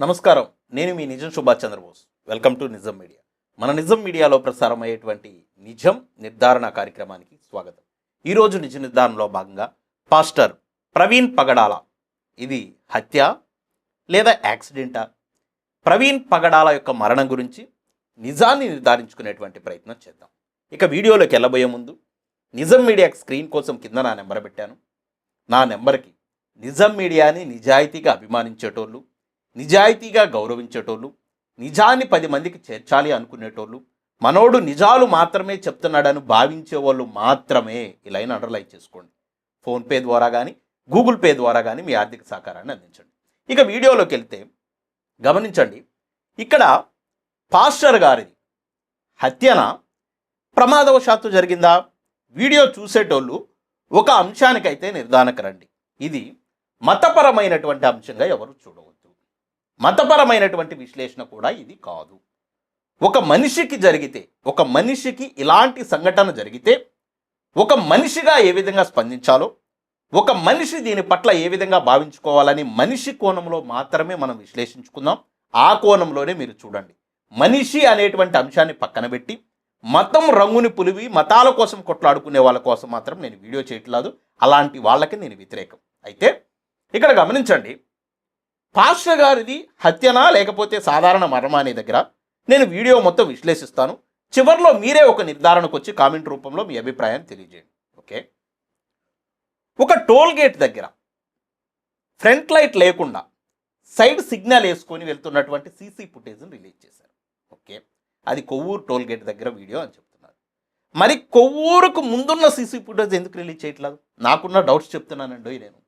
నమస్కారం. నేను మీ Nijam Subhash Chandrabose. Welcome to Nijam media. మన నిజం మీడియాలో ప్రసారం అయ్యేటువంటి నిజం నిర్ధారణ కార్యక్రమానికి స్వాగతం. ఈరోజు నిజ నిర్ధారణలో భాగంగా పాస్టర్ ప్రవీణ్ పగడాల ఇది హత్య లేదా యాక్సిడెంటా? ప్రవీణ్ పగడాల యొక్క మరణం గురించి నిజాన్ని నిర్ధారించుకునేటువంటి ప్రయత్నం చేద్దాం. ఇక వీడియోలోకి వెళ్ళబోయే ముందు నిజం మీడియా స్క్రీన్ కోసం కింద నా నెంబర్ పెట్టాను. నా నెంబర్కి నిజం మీడియాని నిజాయితీగా అభిమానించేటోళ్ళు నిజాయితీగా గౌరవించేటోళ్ళు నిజాన్ని పది మందికి చేర్చాలి అనుకునేటోళ్ళు మనోడు నిజాలు మాత్రమే చెప్తున్నాడని భావించే వాళ్ళు మాత్రమే ఇలా అండర్లైన్ చేసుకోండి. ఫోన్పే ద్వారా కానీ గూగుల్ పే ద్వారా కానీ మీ ఆర్థిక సహకారాన్ని అందించండి. ఇక వీడియోలోకి వెళ్తే గమనించండి ఇక్కడ పాస్టర్ గారిది హత్యన? ప్రమాదవశాత్తు జరిగిందా? వీడియో చూసేటోళ్ళు ఒక అంశానికైతే నిర్ధారణకు రండి. ఇది మతపరమైనటువంటి అంశంగా ఎవరు చూడవచ్చు. మతపరమైనటువంటి విశ్లేషణ కూడా ఇది కాదు. ఒక మనిషికి జరిగితే ఒక మనిషికి ఇలాంటి సంఘటన జరిగితే ఒక మనిషిగా ఏ విధంగా స్పందించాలో ఒక మనిషి దీని పట్ల ఏ విధంగా భావించుకోవాలని మనిషి కోణంలో మాత్రమే మనం విశ్లేషించుకుందాం. ఆ కోణంలోనే మీరు చూడండి. మనిషి అనేటువంటి అంశాన్ని పక్కన పెట్టి మతం రంగుని పులివి మతాల కోసం కొట్లాడుకునే వాళ్ళ కోసం మాత్రం నేను వీడియో చేయట్లేదు. అలాంటి వాళ్ళకి నేను వ్యతిరేకం. అయితే ఇక్కడ గమనించండి. పాస్టర్ గారిది హత్యనా లేకపోతే సాధారణ మరణమా అనే దగ్గర నేను వీడియో మొత్తం విశ్లేషిస్తాను. చివరిలో మీరే ఒక నిర్ధారణకు వచ్చి కామెంట్ రూపంలో మీ అభిప్రాయాన్ని తెలియజేయండి. ఓకే? ఒక టోల్ గేట్ దగ్గర ఫ్రంట్ లైట్ లేకుండా సైడ్ సిగ్నల్ వేసుకొని వెళ్తున్నటువంటి సీసీ ఫుటేజ్ని రిలీజ్ చేశారు. ఓకే? అది కొవ్వూరు టోల్ గేట్ దగ్గర వీడియో అని చెప్తున్నారు. మరి కొవ్వూరుకు ముందున్న సీసీ ఫుటేజ్ ఎందుకు రిలీజ్ చేయట్లేదు? నాకున్న డౌట్స్ చెప్తున్నానండి నేను.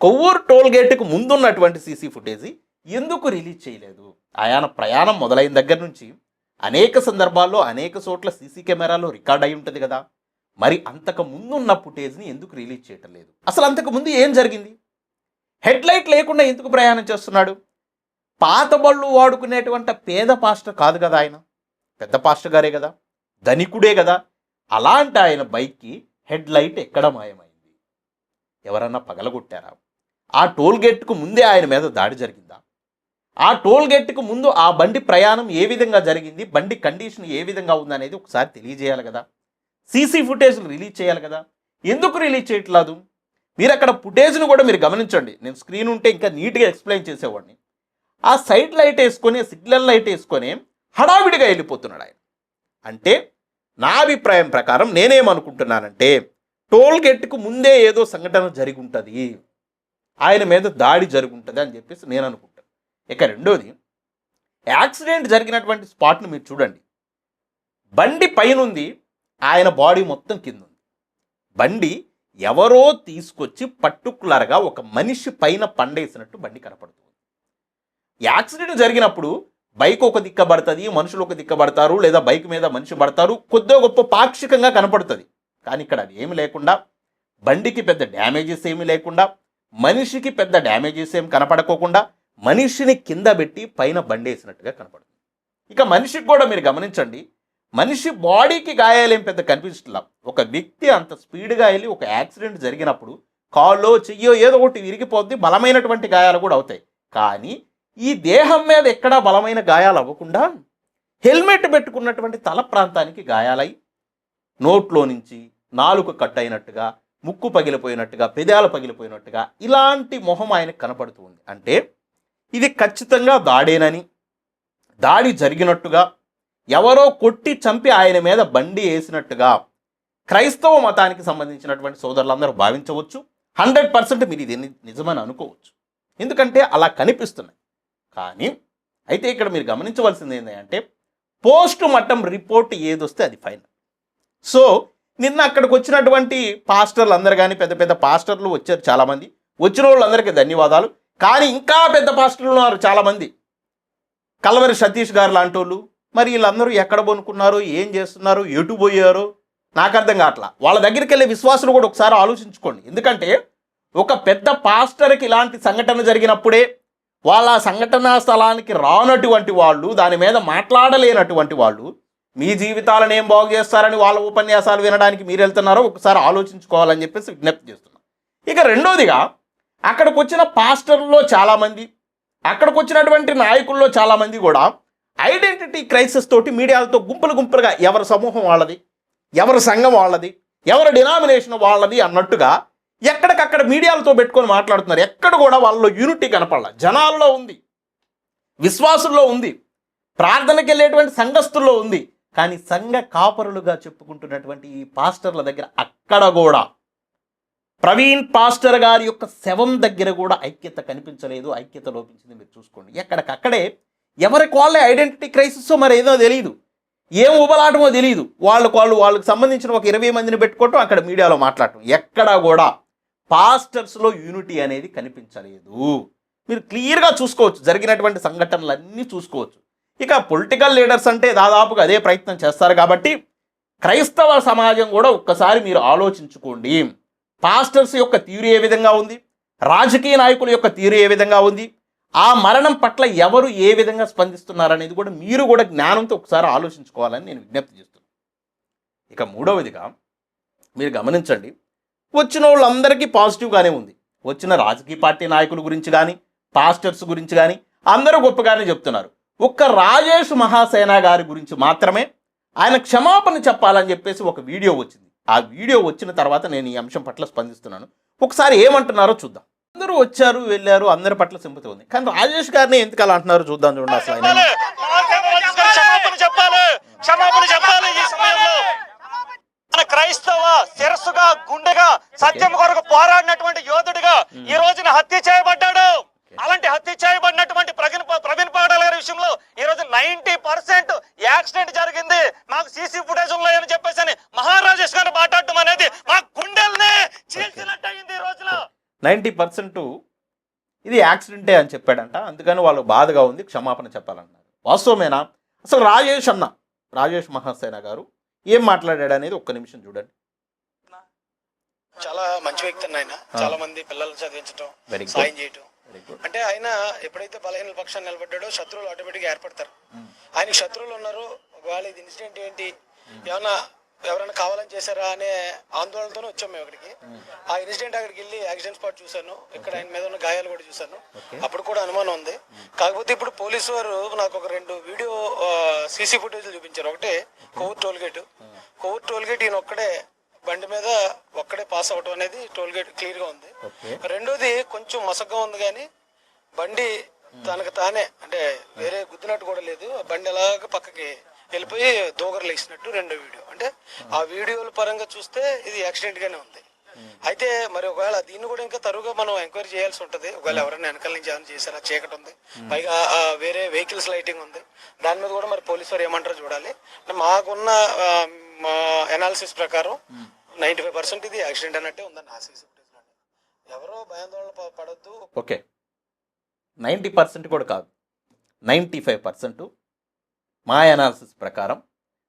కొవ్వూరు టోల్ గేట్కు ముందున్నటువంటి సీసీ ఫుటేజీ ఎందుకు రిలీజ్ చేయలేదు? ఆయన ప్రయాణం మొదలైన దగ్గర నుంచి అనేక సందర్భాల్లో అనేక చోట్ల సీసీ కెమెరాలో రికార్డ్ అయి ఉంటుంది కదా? మరి అంతకు ముందున్న ఫుటేజ్ని ఎందుకు రిలీజ్ చేయటం లేదు? అసలు అంతకు ముందు ఏం జరిగింది? హెడ్ లైట్ లేకుండా ఎందుకు ప్రయాణం చేస్తున్నాడు? పాత బళ్ళు వాడుకునేటువంటి పేద పాస్టర్ కాదు కదా ఆయన? పెద్ద పాస్టర్ గారే కదా? ధనికుడే కదా? అలాంటి ఆయన బైక్కి హెడ్ లైట్ ఎక్కడ మాయమైంది? ఎవరన్నా పగలగొట్టారా? ఆ టోల్గేట్కు ముందే ఆయన మీద దాడి జరిగిందా? ఆ టోల్గేట్కు ముందు ఆ బండి ప్రయాణం ఏ విధంగా జరిగింది? బండి కండిషన్ ఏ విధంగా ఉందనేది ఒకసారి తెలియజేయాలి కదా? సీసీ ఫుటేజ్లు రిలీజ్ చేయాలి కదా? ఎందుకు రిలీజ్ చేయట్లేదు? మీరు అక్కడ ఫుటేజ్ను కూడా మీరు గమనించండి. నేను స్క్రీన్ ఉంటే ఇంకా నీట్గా ఎక్స్ప్లెయిన్ చేసేవాడిని. ఆ సైడ్ లైట్ వేసుకొని సిగ్నల్ లైట్ వేసుకొని హడావిడిగా వెళ్ళిపోతున్నాడు ఆయన. అంటే నా అభిప్రాయం ప్రకారం నేనేమనుకుంటున్నానంటే టోల్ గేట్కు ముందే ఏదో సంఘటన జరిగి ఉంటుంది. ఆయన మీద దాడి జరుగుంటుంది అని చెప్పేసి నేను అనుకుంటాను ఇక రెండోది యాక్సిడెంట్ జరిగినటువంటి స్పాట్ను మీరు చూడండి. బండి పైనుంది ఆయన బాడీ మొత్తం కింద ఉంది బండి ఎవరో తీసుకొచ్చి పర్టికులర్గా ఒక మనిషి పైన పండేసినట్టు బండి కనపడుతుంది. యాక్సిడెంట్ జరిగినప్పుడు బైక్ ఒక దిక్కబడుతుంది మనుషులు ఒక దిక్కబడతారు లేదా బైక్ మీద మనిషి పడతారు కొద్దిగా గొప్ప పాక్షికంగా కనపడుతుంది. కానీ ఇక్కడ అది ఏమి లేకుండా బండికి పెద్ద డ్యామేజెస్ ఏమీ లేకుండా మనిషికి పెద్ద డ్యామేజెస్ ఏం కనపడకోకుండా మనిషిని కింద పెట్టి పైన బండేసినట్టుగా కనపడుతుంది. ఇక మనిషికి కూడా మీరు గమనించండి మనిషి బాడీకి గాయాలేం పెద్ద కనిపించట్లా. ఒక వ్యక్తి అంత స్పీడ్గా వెళ్ళి ఒక యాక్సిడెంట్ జరిగినప్పుడు కాలో చెయ్యో ఏదో ఒకటి విరిగిపోద్ది బలమైనటువంటి గాయాలు కూడా అవుతాయి. కానీ ఈ దేహం మీద ఎక్కడా బలమైన గాయాలు అవ్వకుండా హెల్మెట్ పెట్టుకున్నటువంటి తల ప్రాంతానికి గాయాలై నోట్లో నుంచి నాలుక కట్ అయినట్టుగా ముక్కు పగిలిపోయినట్టుగా పెదాలు పగిలిపోయినట్టుగా ఇలాంటి మొహం ఆయనకు కనపడుతూ ఉంది. అంటే ఇది ఖచ్చితంగా దాడేనని దాడి జరిగినట్టుగా ఎవరో కొట్టి చంపి ఆయన మీద బండి వేసినట్టుగా క్రైస్తవ మతానికి సంబంధించినటువంటి సోదరులందరూ భావించవచ్చు. హండ్రెడ్ పర్సెంట్ మీరు ఇది నిజమని అనుకోవచ్చు. ఎందుకంటే అలా కనిపిస్తున్నాయి. కానీ అయితే ఇక్కడ మీరు గమనించవలసింది ఏంటంటే పోస్ట్ మట్టం రిపోర్ట్ ఏదొస్తే అది ఫైనల్. సో నిన్న అక్కడికి వచ్చినటువంటి పాస్టర్లు అందరు కానీ పెద్ద పెద్ద పాస్టర్లు వచ్చారు చాలామంది. వచ్చిన వాళ్ళందరికీ ధన్యవాదాలు. కానీ ఇంకా పెద్ద పాస్టర్లు ఉన్నారు చాలామంది. కలవరి సతీష్ గారు లాంటి వాళ్ళు మరి వీళ్ళందరూ ఎక్కడ కొనుక్కున్నారు ఏం చేస్తున్నారు ఎటు పోయారు? నాకు అర్థం కావట్లా. వాళ్ళ దగ్గరికి వెళ్ళే విశ్వాసులు కూడా ఒకసారి ఆలోచించుకోండి. ఎందుకంటే ఒక పెద్ద పాస్టర్కి ఇలాంటి సంఘటన జరిగినప్పుడే వాళ్ళ సంఘటనా స్థలానికి రానటువంటి వాళ్ళు దాని మీద మాట్లాడలేనటువంటి వాళ్ళు మీ జీవితాలను ఏం బాగు చేస్తారని వాళ్ళ ఉపన్యాసాలు వినడానికి మీరు వెళ్తున్నారో ఒకసారి ఆలోచించుకోవాలని చెప్పేసి విజ్ఞప్తి చేస్తున్నాం. ఇక రెండోదిగా అక్కడికి వచ్చిన పాస్టర్లో చాలామంది అక్కడికి వచ్చినటువంటి నాయకుల్లో చాలామంది కూడా ఐడెంటిటీ క్రైసిస్ తోటి మీడియాలతో గుంపులు గుంపులుగా ఎవరి సమూహం వాళ్ళది ఎవరి సంఘం వాళ్ళది ఎవరి డినామినేషన్ వాళ్ళది అన్నట్టుగా ఎక్కడికక్కడ మీడియాలతో పెట్టుకొని మాట్లాడుతున్నారు. ఎక్కడ కూడా వాళ్ళలో యూనిటీ కనపడాల. జనాల్లో ఉంది విశ్వాసుల్లో ఉంది ప్రార్థనకి వెళ్ళేటువంటి సంఘస్థుల్లో ఉంది కానీ సంఘ కాపరులుగా చెప్పుకుంటున్నటువంటి ఈ పాస్టర్ల దగ్గర అక్కడ కూడా ప్రవీణ్ పాస్టర్ గారి యొక్క శవం దగ్గర కూడా ఐక్యత కనిపించలేదు ఐక్యత లోపించింది మీరు చూసుకోండి. ఎక్కడికక్కడే ఎవరికి వాళ్ళే ఐడెంటిటీ క్రైసిస్ మరి ఏదో తెలియదు ఏం ఉబలాటమో తెలియదు వాళ్ళకు వాళ్ళు వాళ్ళకి సంబంధించిన ఒక ఇరవై మందిని పెట్టుకోవటం అక్కడ మీడియాలో మాట్లాడటం. ఎక్కడా కూడా పాస్టర్స్లో యూనిటీ అనేది కనిపించలేదు. మీరు క్లియర్గా చూసుకోవచ్చు జరిగినటువంటి సంఘటనలన్నీ చూసుకోవచ్చు. ఇక పొలిటికల్ లీడర్స్ అంటే దాదాపుగా అదే ప్రయత్నం చేస్తారు కాబట్టి క్రైస్తవ సమాజం కూడా ఒక్కసారి మీరు ఆలోచించుకోండి. పాస్టర్స్ యొక్క తీరు ఏ విధంగా ఉంది? రాజకీయ నాయకుల యొక్క తీరు ఏ విధంగా ఉంది? ఆ మరణం పట్ల ఎవరు ఏ విధంగా స్పందిస్తున్నారనేది కూడా మీరు కూడా జ్ఞానంతో ఒకసారి ఆలోచించుకోవాలని నేను విజ్ఞప్తి చేస్తున్నాను. ఇక మూడవదిగా మీరు గమనించండి. వచ్చిన వాళ్ళందరికీ పాజిటివ్గానే ఉంది. వచ్చిన రాజకీయ పార్టీ నాయకుల గురించి కానీ పాస్టర్స్ గురించి కానీ అందరూ గొప్పగానే చెప్తున్నారు. ఒక్క రాజేష్ మహాసేన గారి గురించి మాత్రమే ఆయన క్షమాపణ చెప్పాలని చెప్పేసి ఒక వీడియో వచ్చింది. ఆ వీడియో వచ్చిన తర్వాత నేను ఈ అంశం పట్ల స్పందిస్తున్నాను. ఒకసారి ఏమంటున్నారో చూద్దాం. అందరూ వచ్చారు వెళ్ళారు అందరి పట్ల సింపతి ఉంది. కానీ రాజేష్ గారిని ఎందుకు అలా అంటున్నారు చూద్దాం చూడండి అసలు ఆయన. క్షమాపణ చెప్పాలి. క్షమాపణ చెప్పాలి ఈ సమయంలో. మన క్రైస్తవ శిరస్సుగా గుండెగా సత్యం కొరకు పోరాడినటువంటి యోధుడిగా ఈ రోజున హత్య చేయబడ్డాడు. అలాంటి హత్య చేయబడినటువంటి ప్రవీణ్ ప్రవీణ్ పాగడాల గారి విషయంలో ఈ రోజు నైన్టీ పర్సెంట్ యాక్సిడెంట్ జరిగింది. మాకు సీసీ ఫుటేజ్ ఉన్నాయని చెప్పేసి అని మహారాజేష్ గారు మాట్లాడటం అనేది మా గుండెల్ని చీల్చినట్టు అయింది ఈ రోజున నైంటీ పర్సెంట్ ఇది యాక్సిడెంటే అని చెప్పాడంట. అందుకని వాళ్ళు బాధగా ఉంది క్షమాపణ చెప్పాలన్నారు. వాస్తవమేనా? అసలు రాజేష్ అన్న రాజేష్ మహాసేన గారు ఏం మాట్లాడాడు అనేది ఒక్క నిమిషం చూడండి. చాలా మంచి వ్యక్తి అన్న ఆయన. చాలా మంది పిల్లల్ని చదివించడం. సాయం చేయటం అంటే ఆయన ఎప్పుడైతే బలహీన పక్షాన్ని నిలబడ్డాడో శత్రువులు ఆటోమేటిక్గా ఏర్పడతారు ఆయనకి శత్రువులు ఉన్నారు ఒకవేళ ఇది ఇన్సిడెంట్ ఏంటి ఏమన్నా ఎవరైనా కావాలని చేశారా అనే ఆందోళనతోనే వచ్చాం మేము అక్కడికి. ఆ ఇన్సిడెంట్ అక్కడికి వెళ్ళి యాక్సిడెంట్ స్పాట్ చూశాను. ఇక్కడ ఆయన మీద ఉన్న గాయాలు కూడా చూశాను. అప్పుడు కూడా అనుమానం ఉంది. కాకపోతే ఇప్పుడు పోలీసు వారు నాకు ఒక రెండు వీడియో సీసీ ఫుటేజ్లు చూపించారు. ఒకటి Kovur toll gate. Kovur toll gate ఈయన ఒక్కడే బండి మీద ఒక్కడే పాస్ అవటం అనేది టోల్ గేట్ క్లియర్గా ఉంది రెండోది కొంచెం మసగ్గా ఉంది కానీ బండి తనకు తానే అంటే వేరే గుద్దినట్టు కూడా లేదు. ఆ బండి ఎలాగ పక్కకి వెళ్ళిపోయి దోగర్లు వేసినట్టు రెండో వీడియో. అంటే ఆ వీడియోల పరంగా చూస్తే ఇది యాక్సిడెంట్ గానే ఉంది. అయితే మరి ఒకవేళ దీన్ని కూడా ఇంకా తరువుగా మనం ఎంక్వైరీ చేయాల్సి ఉంటది. ఒకవేళ ఎవరైనా వెనకాల నుంచి ఏమైనా చేశారా చీకటి ఉంది. పైగా వేరే వెహికల్స్ లైటింగ్ ఉంది. దాని మీద కూడా మరి పోలీసు వారు ఏమంటారో చూడాలి. మాకున్న మా ఎనాలిసిస్ ప్రకారం నైంటీ ఫైవ్ పర్సెంట్ ఇది యాక్సిడెంట్ అన్నట్టే ఉందని ఆ సీసీ ఎవరో భయాందోళన పడద్దు. ఓకే. నైంటీ పర్సెంట్ కూడా కాదు. నైంటీ ఫైవ్ పర్సెంట్ మా అనాలిసిస్ ప్రకారం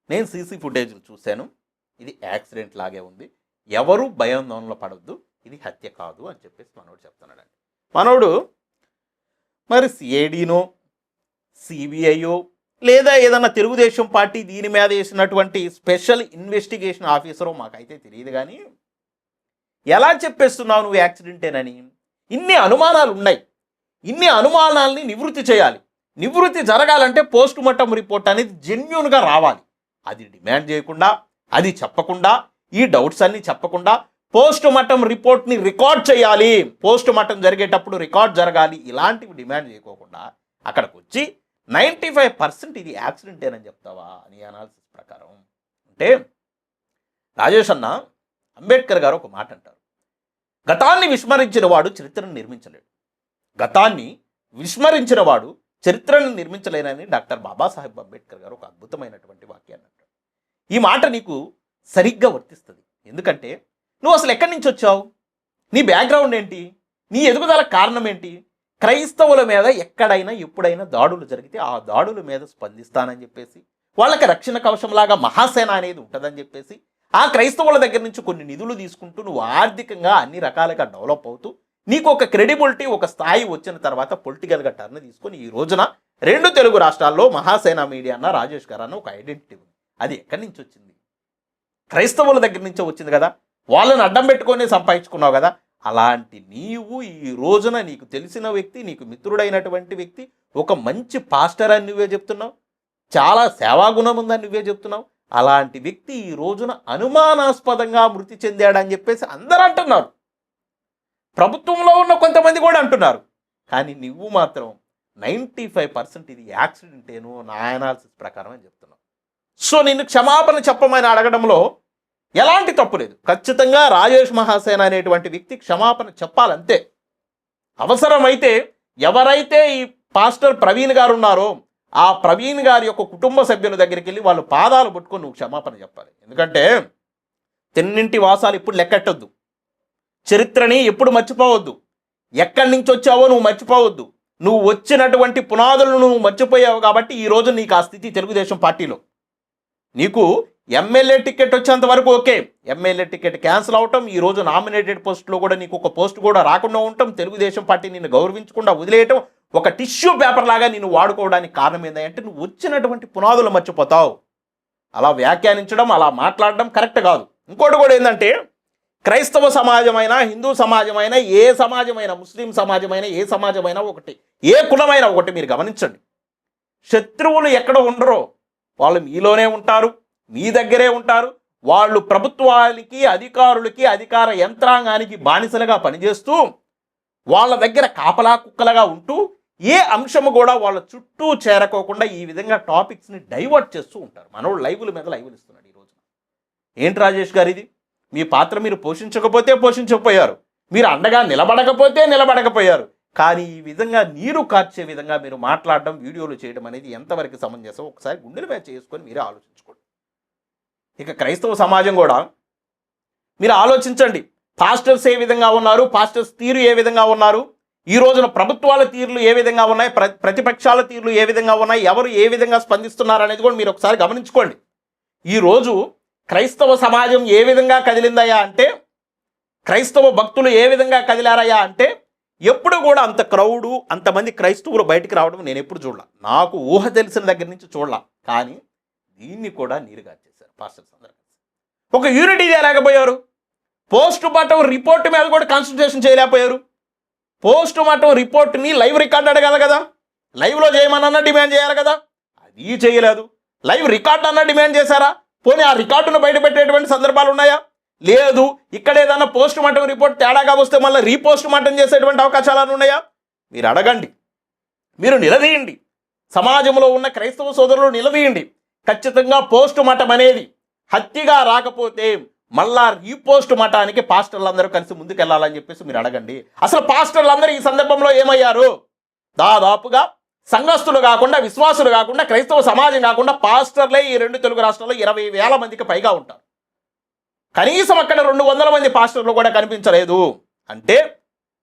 నేను సీసీ ఫుటేజ్లు చూశాను. ఇది యాక్సిడెంట్ లాగే ఉంది. ఎవరు భయాందోళన పడద్దు. ఇది హత్య కాదు అని చెప్పేసి మనోడు చెప్తున్నాడండి. మనోడు మరి సిఐడినో సిబిఐయో లేదా ఏదన్నా తెలుగుదేశం పార్టీ దీని మీద వేసినటువంటి స్పెషల్ ఇన్వెస్టిగేషన్ ఆఫీసరో మాకైతే తెలియదు కానీ ఎలా చెప్పేస్తున్నావు నువ్వు యాక్సిడెంటేనని ఇన్ని అనుమానాలు ఉన్నాయి ఇన్ని అనుమానాల్ని నివృత్తి చేయాలి. నివృత్తి జరగాలంటే పోస్ట్ మార్టం రిపోర్ట్ అనేది జెన్యున్గా రావాలి. అది డిమాండ్ చేయకుండా అది చెప్పకుండా ఈ డౌట్స్ అన్నీ చెప్పకుండా పోస్ట్ మార్టం రిపోర్ట్ని రికార్డ్ చేయాలి. పోస్ట్ మార్టం జరిగేటప్పుడు రికార్డ్ జరగాలి. ఇలాంటివి డిమాండ్ చేయకోకుండా అక్కడికి వచ్చి నైంటీ ఫైవ్ పర్సెంట్ ఇది యాక్సిడెంటేనని చెప్తావా అని అనాలిసిస్ ప్రకారం? అంటే రాజేష్ అన్న అంబేద్కర్ గారు ఒక మాట అంటారు. గతాన్ని విస్మరించిన వాడు చరిత్రను నిర్మించలేడు. గతాన్ని విస్మరించిన వాడు చరిత్రను నిర్మించలేనని డాక్టర్ బాబాసాహెబ్ అంబేద్కర్ గారు ఒక అద్భుతమైనటువంటి వాక్యాన్ని అంటారు. ఈ మాట నీకు సరిగ్గా వర్తిస్తుంది. ఎందుకంటే నువ్వు అసలు ఎక్కడి నుంచి వచ్చావు? నీ బ్యాక్గ్రౌండ్ ఏంటి? నీ ఎదుగుదల కారణం ఏంటి? క్రైస్తవుల మీద ఎక్కడైనా ఎప్పుడైనా దాడులు జరిగితే ఆ దాడుల మీద స్పందిస్తానని చెప్పేసి వాళ్ళకి రక్షణ కవచంలాగా మహాసేన అనేది ఉంటుందని చెప్పేసి ఆ క్రైస్తవుల దగ్గర నుంచి కొన్ని నిధులు తీసుకుంటూ నువ్వు ఆర్థికంగా అన్ని రకాలుగా డెవలప్ అవుతూ నీకు ఒక క్రెడిబిలిటీ ఒక స్థాయి వచ్చిన తర్వాత పొలిటికల్గా టర్న్ తీసుకొని ఈ రోజున రెండు తెలుగు రాష్ట్రాల్లో మహాసేన మీడియా అన్న రాజేష్ గారు అన్న ఒక ఐడెంటిటీ ఉంది. అది ఎక్కడి నుంచి వచ్చింది? క్రైస్తవుల దగ్గర నుంచే వచ్చింది కదా? వాళ్ళని అడ్డం పెట్టుకొని సంపాదించుకున్నావు కదా? అలాంటి నీవు ఈ రోజున నీకు తెలిసిన వ్యక్తి నీకు మిత్రుడైనటువంటి వ్యక్తి ఒక మంచి పాస్టర్ అని నువ్వే చెప్తున్నావు. చాలా సేవాగుణం ఉందని నువ్వే చెప్తున్నావు. అలాంటి వ్యక్తి ఈ రోజున అనుమానాస్పదంగా మృతి చెందాడని చెప్పేసి అందరూ అంటున్నారు. ప్రభుత్వంలో ఉన్న కొంతమంది కూడా అంటున్నారు. కానీ నువ్వు మాత్రం నైంటీ ఫైవ్ పర్సెంట్ ఇది యాక్సిడెంట్ నా అనాలిసిస్ ప్రకారం అని చెప్తున్నావు. సో నిన్ను క్షమాపణ చెప్పమని అడగడంలో ఎలాంటి తప్పు లేదు. ఖచ్చితంగా రాజేష్ మహాసేన అనేటువంటి వ్యక్తి క్షమాపణ చెప్పాలంతే. అవసరమైతే ఎవరైతే ఈ పాస్టర్ ప్రవీణ్ గారు ఉన్నారో ఆ ప్రవీణ్ గారి యొక్క కుటుంబ సభ్యుల దగ్గరికి వెళ్ళి వాళ్ళు పాదాలు పట్టుకొని నువ్వు క్షమాపణ చెప్పాలి. ఎందుకంటే తిన్నింటి వాసాలు ఇప్పుడు లెక్కెట్టొద్దు. చరిత్రని ఎప్పుడు మర్చిపోవద్దు. ఎక్కడి నుంచి వచ్చావో నువ్వు మర్చిపోవద్దు. నువ్వు వచ్చినటువంటి పునాదులను నువ్వు మర్చిపోయావు కాబట్టి ఈ రోజు నీకు ఆ స్థితి తెలుగుదేశం పార్టీలో. నీకు ఎమ్మెల్యే టికెట్ వచ్చేంత వరకు ఓకే. ఎమ్మెల్యే టికెట్ క్యాన్సిల్ అవటం ఈ రోజు నామినేటెడ్ పోస్ట్లో కూడా నీకు ఒక పోస్ట్ కూడా రాకుండా ఉండటం తెలుగుదేశం పార్టీ నిన్ను గౌరవించకుండా వదిలేయటం ఒక టిష్యూ పేపర్ లాగా నిన్ను వాడుకోవడానికి కారణం ఏంటంటే నువ్వు వచ్చినటువంటి పునాదులు మర్చిపోతావు. అలా వ్యాఖ్యానించడం అలా మాట్లాడడం కరెక్ట్ కాదు. ఇంకోటి కూడా ఏంటంటే క్రైస్తవ సమాజమైనా హిందూ సమాజమైనా ఏ సమాజమైనా ముస్లిం సమాజమైనా ఏ సమాజమైనా ఒకటి ఏ కులమైనా ఒకటి మీరు గమనించండి. శత్రువులు ఎక్కడ ఉండరో వాళ్ళు మీలోనే ఉంటారు. మీ దగ్గరే ఉంటారు. వాళ్ళు ప్రభుత్వాలకి అధికారులకి అధికార యంత్రాంగానికి బానిసలుగా పనిచేస్తూ వాళ్ళ దగ్గర కాపలా కుక్కలుగా ఉంటూ ఏ అంశము కూడా వాళ్ళ చుట్టూ చేరకోకుండా ఈ విధంగా టాపిక్స్ని డైవర్ట్ చేస్తూ ఉంటారు. మనోడు లైవ్ల మీద లైవ్లు ఇస్తున్నాడు ఈ ఏంటి రాజేష్ గారు ఇది? మీ పాత్ర మీరు పోషించకపోతే పోషించకపోయారు. మీరు అండగా నిలబడకపోతే నిలబడకపోయారు. కానీ ఈ విధంగా నీరు కార్చే విధంగా మీరు మాట్లాడడం వీడియోలు చేయడం అనేది ఎంతవరకు సమంజసం? ఒకసారి గుండెల మీద చేసుకొని మీరే ఆలోచించుకోండి. ఇక క్రైస్తవ సమాజం కూడా మీరు ఆలోచించండి. పాస్టర్స్ ఏ విధంగా ఉన్నారు? పాస్టర్స్ తీరు ఏ విధంగా ఉన్నారు? ఈ రోజున ప్రభుత్వాల తీరులు ఏ విధంగా ఉన్నాయి? ప్ర ప్రతిపక్షాల తీరులు ఏ విధంగా ఉన్నాయి? ఎవరు ఏ విధంగా స్పందిస్తున్నారు అనేది కూడా మీరు ఒకసారి గమనించుకోండి. ఈరోజు క్రైస్తవ సమాజం ఏ విధంగా కదిలిందయ్యా అంటే క్రైస్తవ భక్తులు ఏ విధంగా కదిలారయ్యా అంటే ఎప్పుడు కూడా అంత క్రౌడు అంతమంది క్రైస్తవులు బయటికి రావడం నేను ఎప్పుడు చూడలా. నాకు ఊహ తెలిసిన దగ్గర నుంచి చూడలా. కానీ దీన్ని కూడా నీరుగా పాస్టర్స్ అందరూ ఒక యూనిటీ చేయలేకపోయారు పోస్ట్ మార్టం రిపోర్ట్ మీద కూడా కాన్సన్ట్రేషన్ చేయలేకపోయారు. పోస్ట్ మార్టం రిపోర్ట్ని లైవ్ రికార్డ్ అడగాలి కదా లైవ్లో చేయమనన్నా డిమాండ్ చేయాలి కదా? అది చేయలేదు. లైవ్ రికార్డ్ అన్న డిమాండ్ చేశారా? పోనీ ఆ రికార్డును బయటపెట్టేటువంటి సందర్భాలు ఉన్నాయా? లేదు. ఇక్కడ ఏదైనా పోస్ట్ మార్టం రిపోర్ట్ తేడాగా వస్తే మళ్ళీ రీపోస్ట్ మార్టం చేసేటువంటి అవకాశాలు ఉన్నాయా? మీరు అడగండి. మీరు నిలదీయండి. సమాజంలో ఉన్న క్రైస్తవ సోదరులు నిలదీయండి. ఖచ్చితంగా పోస్ట్ మఠం అనేది హత్యగా రాకపోతే మళ్ళా రీపోస్ట్ మఠానికి పాస్టర్లందరూ కలిసి ముందుకెళ్ళాలని చెప్పేసి మీరు అడగండి. అసలు పాస్టర్లందరూ ఈ సందర్భంలో ఏమయ్యారు? దాదాపుగా సంఘస్థులు కాకుండా విశ్వాసులు కాకుండా క్రైస్తవ సమాజం కాకుండా పాస్టర్లే ఈ రెండు తెలుగు రాష్ట్రాల్లో ఇరవై వేల మందికి పైగా ఉంటారు. కనీసం అక్కడ రెండు వందల మంది పాస్టర్లు కూడా కనిపించలేదు. అంటే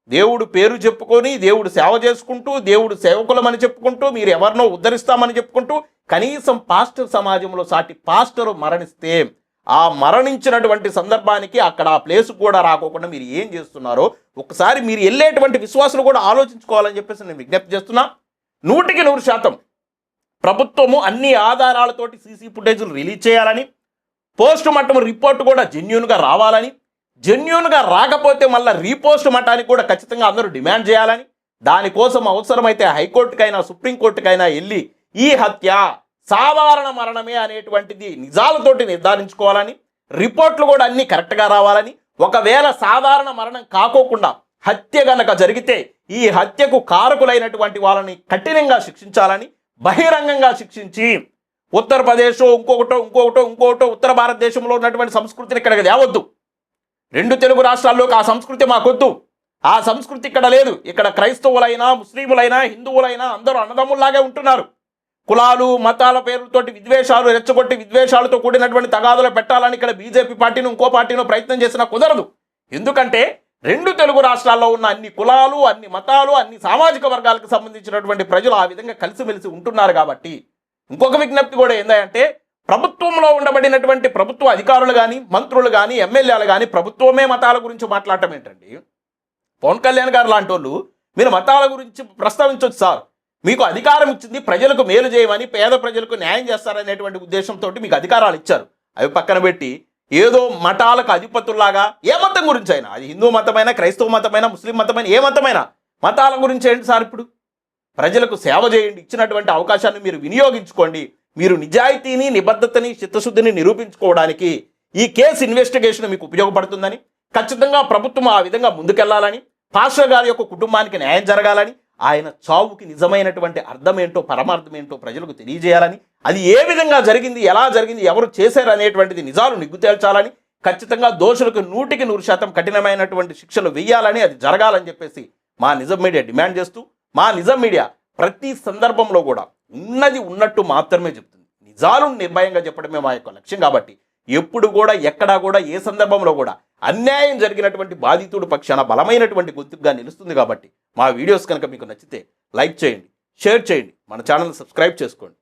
దేవుడు పేరు చెప్పుకొని దేవుడు సేవ చేసుకుంటూ దేవుడు సేవకులమని చెప్పుకుంటూ మీరు ఎవరినో ఉద్ధరిస్తామని చెప్పుకుంటూ కనీసం పాస్టర్ సమాజంలో సాటి పాస్టర్ మరణిస్తే ఆ మరణించినటువంటి సందర్భానికి అక్కడ ఆ ప్లేస్ కూడా రాకోకుండా మీరు ఏం చేస్తున్నారో ఒకసారి మీరు వెళ్ళేటువంటి విశ్వాసులు కూడా ఆలోచించుకోవాలని చెప్పేసి నేను విజ్ఞప్తి చేస్తున్నా. నూటికి నూరు శాతం ప్రభుత్వము అన్ని ఆధారాలతోటి సీసీ ఫుటేజ్లు రిలీజ్ చేయాలని పోస్ట్ మార్టం రిపోర్ట్ కూడా జెన్యున్గా రావాలని జెన్యున్గా రాకపోతే మళ్ళీ రీపోస్ట్ మటానికి కూడా ఖచ్చితంగా అందరూ డిమాండ్ చేయాలని దానికోసం అవసరమైతే హైకోర్టుకైనా సుప్రీంకోర్టుకైనా వెళ్ళి ఈ హత్య సాధారణ మరణమే అనేటువంటిది నిజాలతోటి నిర్ధారించుకోవాలని రిపోర్ట్లు కూడా అన్నీ కరెక్ట్గా రావాలని ఒకవేళ సాధారణ మరణం కాకోకుండా హత్య గనక జరిగితే ఈ హత్యకు కారకులైనటువంటి వాళ్ళని కఠినంగా శిక్షించాలని బహిరంగంగా శిక్షించి ఉత్తరప్రదేశ్ ఇంకొకటో ఇంకొకటో ఇంకొకటో ఉత్తర భారతదేశంలో ఉన్నటువంటి సంస్కృతిని ఇక్కడికి తేవద్దు. రెండు తెలుగు రాష్ట్రాల్లోకి ఆ సంస్కృతి మాకొద్దు. ఆ సంస్కృతి ఇక్కడ లేదు. ఇక్కడ క్రైస్తవులైనా ముస్లింలైనా హిందువులైనా అందరూ అన్నదమ్ముల్లాగే ఉంటున్నారు. కులాలు మతాల పేర్లతోటి విద్వేషాలు రెచ్చగొట్టి విద్వేషాలతో కూడినటువంటి తగాదులు పెట్టాలని ఇక్కడ బీజేపీ పార్టీని ఇంకో పార్టీని ప్రయత్నం చేసినా కుదరదు. ఎందుకంటే రెండు తెలుగు రాష్ట్రాల్లో ఉన్న అన్ని కులాలు అన్ని మతాలు అన్ని సామాజిక వర్గాలకు సంబంధించినటువంటి ప్రజలు ఆ విధంగా కలిసిమెలిసి ఉంటున్నారు కాబట్టి ఇంకొక విజ్ఞప్తి కూడా ఏంటంటే ప్రభుత్వంలో ఉండబడినటువంటి ప్రభుత్వ అధికారులు కానీ మంత్రులు కానీ ఎమ్మెల్యేలు కానీ ప్రభుత్వమే మతాల గురించి మాట్లాడటం ఏంటండి? పవన్ కళ్యాణ్ గారు లాంటి వాళ్ళు మీరు మతాల గురించి ప్రస్తావించవచ్చు సార్. మీకు అధికారం ఇచ్చింది ప్రజలకు మేలు చేయమని పేద ప్రజలకు న్యాయం చేస్తారనేటువంటి ఉద్దేశంతో మీకు అధికారాలు ఇచ్చారు. అవి పక్కన పెట్టి ఏదో మఠాలకు అధిపతుల్లాగా ఏ మతం గురించి అయినా అది హిందూ మతమైనా క్రైస్తవ మతమైనా ముస్లిం మతమైనా ఏ మతమైనా మతాల గురించి ఏంటి సార్ ఇప్పుడు? ప్రజలకు సేవ చేయండి ఇచ్చినటువంటి అవకాశాన్ని మీరు వినియోగించుకోండి. మీరు నిజాయితీని నిబద్ధతని చిత్తశుద్ధిని నిరూపించుకోవడానికి ఈ కేసు ఇన్వెస్టిగేషన్ మీకు ఉపయోగపడుతుందని ఖచ్చితంగా ప్రభుత్వం ఆ విధంగా ముందుకెళ్ళాలని పాస్టర్ గారి యొక్క కుటుంబానికి న్యాయం జరగాలని ఆయన చావుకి నిజమైనటువంటి అర్థం ఏంటో పరమార్థం ఏంటో ప్రజలకు తెలియజేయాలని అది ఏ విధంగా జరిగింది ఎలా జరిగింది ఎవరు చేశారు అనేటువంటిది నిజాలు నిగ్గు తేల్చాలని ఖచ్చితంగా దోషులకు నూటికి నూరు శాతం కఠినమైనటువంటి శిక్షలు వేయాలని అది జరగాలని చెప్పేసి మా నిజం మీడియా డిమాండ్ చేస్తూ మా నిజం మీడియా ప్రతి సందర్భంలో కూడా ఉన్నది ఉన్నట్టు మాత్రమే చెప్తుంది. నిజాలు నిర్భయంగా చెప్పడమే మా యొక్క లక్ష్యం కాబట్టి ఎప్పుడు కూడా ఎక్కడా కూడా ఏ సందర్భంలో కూడా అన్యాయం జరిగినటువంటి బాధితుడు పక్షాన బలమైనటువంటి గొంతుగా నిలుస్తుంది కాబట్టి మా వీడియోస్ కనుక మీకు నచ్చితే లైక్ చేయండి షేర్ చేయండి మన ఛానల్ సబ్స్క్రైబ్ చేసుకోండి.